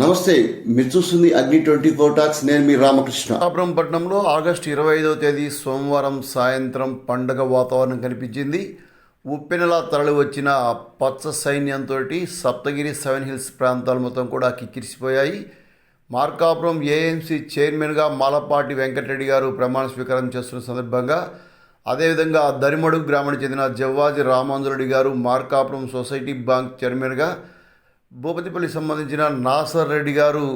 నమస్తే మీరు చూస్తుంది అగ్ని ట్వంటీ ఫోర్ టాక్స్ నేను మీ రామకృష్ణ అబ్రహంపట్నంలో ఆగస్టు ఇరవై ఐదవ తేదీ సోమవారం సాయంత్రం పండగ వాతావరణం కనిపించింది ఉప్పెనలా తరలి వచ్చిన పచ్చ సైన్యంతో సప్తగిరి సెవెన్ హిల్స్ ప్రాంతాలు మొత్తం కూడా కిక్కిరిసిపోయాయి మార్కాపురం ఏఎంసీ చైర్మన్గా మాలపాటి వెంకటరెడ్డి గారు ప్రమాణ స్వీకారం చేస్తున్న సందర్భంగా అదేవిధంగా దరిమడుగు గ్రామానికి చెందిన జవ్వాజి రామాంజురెడ్డి గారు మార్కాపురం సొసైటీ బ్యాంక్ చైర్మన్గా భూపతిపల్లి సంబంధించిన నాసర్ రెడ్డి గారు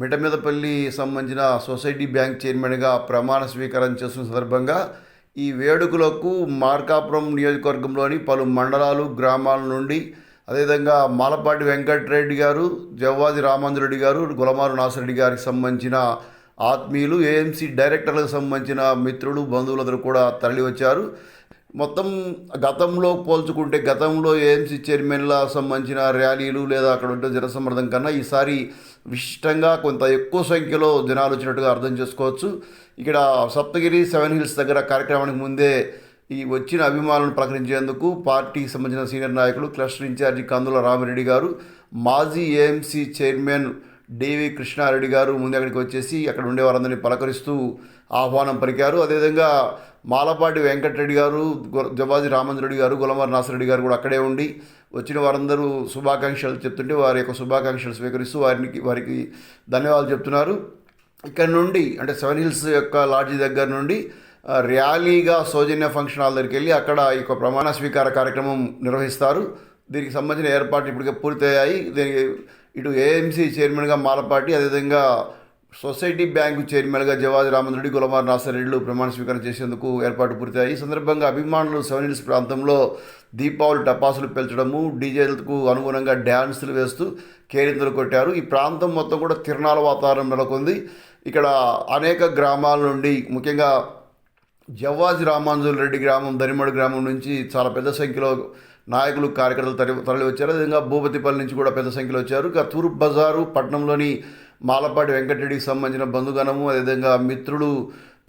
మిటమీదపల్లి సంబంధించిన సొసైటీ బ్యాంక్ చైర్మన్గా ప్రమాణ స్వీకారం చేస్తున్న సందర్భంగా ఈ వేడుకలకు మార్కాపురం నియోజకవర్గంలోని పలు మండలాలు గ్రామాల నుండి అదేవిధంగా మాలపాటి వెంకటరెడ్డి గారు జవ్వాది రామాంజరెడ్డి గారు గులమారు నాసరెడ్డి గారికి సంబంధించిన ఆత్మీయులు ఏఎంసీ డైరెక్టర్లకు సంబంధించిన మిత్రులు బంధువులందరూ కూడా తరలివచ్చారు వచ్చారు మొత్తం గతంలో పోల్చుకుంటే గతంలో ఏఎంసీ చైర్మన్ల సంబంధించిన ర్యాలీలు లేదా అక్కడ ఉంటే జనసమ్మర్దం కన్నా ఈసారి విశిష్టంగా కొంత ఎక్కువ సంఖ్యలో జనాలు వచ్చినట్టుగా అర్థం చేసుకోవచ్చు ఇక్కడ సప్తగిరి సెవెన్ హిల్స్ దగ్గర కార్యక్రమానికి ముందే ఈ వచ్చిన అభిమానులను ప్రకటించేందుకు పార్టీకి సంబంధించిన సీనియర్ నాయకులు క్లస్టర్ ఇన్ఛార్జి కందుల రామిరెడ్డి గారు మాజీ ఏఎంసీ చైర్మన్ డేవి కృష్ణారెడ్డి గారు ముందు అక్కడికి వచ్చేసి అక్కడ ఉండే పలకరిస్తూ ఆహ్వానం పలికారు అదేవిధంగా మాలపాటి వెంకటరెడ్డి గారు జవాజీ రామంద్రెడ్డి గారు గులమర్ నాసరెడ్డి గారు కూడా అక్కడే ఉండి వచ్చిన వారందరూ శుభాకాంక్షలు చెప్తుంటే వారి యొక్క శుభాకాంక్షలు స్వీకరిస్తూ వారికి వారికి ధన్యవాదాలు చెప్తున్నారు ఇక్కడ నుండి అంటే సెవెన్ హిల్స్ యొక్క లాడ్జీ దగ్గర నుండి ర్యాలీగా సౌజన్య ఫంక్షన్ హాల్ దగ్గరికి వెళ్ళి అక్కడ ఈ యొక్క ప్రమాణ స్వీకార కార్యక్రమం నిర్వహిస్తారు దీనికి సంబంధించిన ఏర్పాట్లు ఇప్పటికే పూర్తయ్యాయి దీనికి ఇటు ఏఎంసీ చైర్మన్గా మాలపాటి అదేవిధంగా సొసైటీ బ్యాంకు చైర్మన్గా జవాజ్ రామరెడ్డి గులమార్ నాసరెడ్డిలు ప్రమాణ స్వీకారం చేసేందుకు ఏర్పాటు పూర్తయ్యాయి ఈ సందర్భంగా అభిమానులు సెవెన్ హిల్స్ ప్రాంతంలో దీపావళి టపాసులు పెంచడము డీజేలకు అనుగుణంగా డ్యాన్సులు వేస్తూ కేరింతలు కొట్టారు ఈ ప్రాంతం మొత్తం కూడా తిరణాల వాతావరణం నెలకొంది ఇక్కడ అనేక గ్రామాల నుండి ముఖ్యంగా జవాజ్ రామాంజుల్ రెడ్డి గ్రామం దరిమడు గ్రామం నుంచి చాలా పెద్ద సంఖ్యలో నాయకులు కార్యకర్తలు తరలి తరలి వచ్చారు అదేవిధంగా భూపతిపల్లి నుంచి కూడా పెద్ద సంఖ్యలో వచ్చారు ఇక తూర్పు బజారు పట్టణంలోని మాలపాటి వెంకటరెడ్డికి సంబంధించిన బంధుగణము అదేవిధంగా మిత్రులు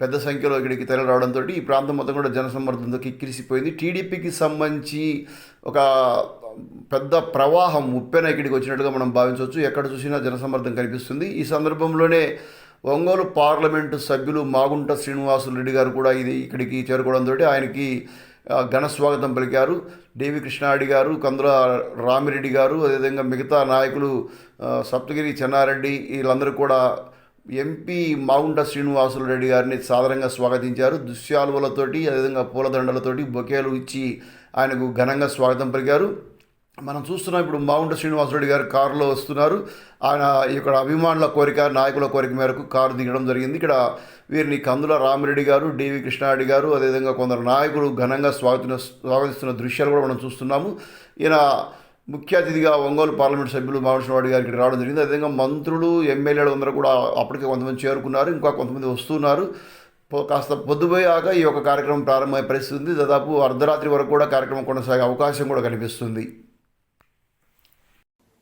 పెద్ద సంఖ్యలో ఇక్కడికి తరలిరావడంతో ఈ ప్రాంతం మొత్తం కూడా జనసమ్మర్దంతో కిక్కిరిసిపోయింది టీడీపీకి సంబంధించి ఒక పెద్ద ప్రవాహం ఉప్పెన ఇక్కడికి వచ్చినట్టుగా మనం భావించవచ్చు ఎక్కడ చూసినా జనసమ్మర్దం కనిపిస్తుంది ఈ సందర్భంలోనే ఒంగోలు పార్లమెంటు సభ్యులు మాగుంట శ్రీనివాసులు రెడ్డి గారు కూడా ఇది ఇక్కడికి చేరుకోవడంతో ఆయనకి ఘన స్వాగతం పలికారు డివి కృష్ణారెడ్డి గారు కందుల రామిరెడ్డి గారు అదేవిధంగా మిగతా నాయకులు సప్తగిరి చెన్నారెడ్డి వీళ్ళందరూ కూడా ఎంపీ మాగుంట శ్రీనివాసులు రెడ్డి గారిని సాధారణంగా స్వాగతించారు దుశ్యాలువలతోటి అదేవిధంగా పూలదండలతోటి బొకేలు ఇచ్చి ఆయనకు ఘనంగా స్వాగతం పలికారు మనం చూస్తున్నాం ఇప్పుడు మాగుంట శ్రీనివాసరెడ్డి గారు కారులో వస్తున్నారు ఆయన ఇక్కడ అభిమానుల కోరిక నాయకుల కోరిక మేరకు కారు దిగడం జరిగింది ఇక్కడ వీరిని కందుల రామిరెడ్డి గారు డివి కృష్ణారెడ్డి గారు అదేవిధంగా కొందరు నాయకులు ఘనంగా స్వాగతిన స్వాగతిస్తున్న దృశ్యాలు కూడా మనం చూస్తున్నాము ఈయన ముఖ్య అతిథిగా ఒంగోలు పార్లమెంట్ సభ్యులు మామేశ్వరరావు గారికి రావడం జరిగింది అదేవిధంగా మంత్రులు ఎమ్మెల్యేలు అందరూ కూడా అప్పటికే కొంతమంది చేరుకున్నారు ఇంకా కొంతమంది వస్తున్నారు కాస్త పొద్దుపోయాక ఈ యొక్క కార్యక్రమం ప్రారంభమయ్యే పరిస్థితి ఉంది దాదాపు అర్ధరాత్రి వరకు కూడా కార్యక్రమం కొనసాగే అవకాశం కూడా కనిపిస్తుంది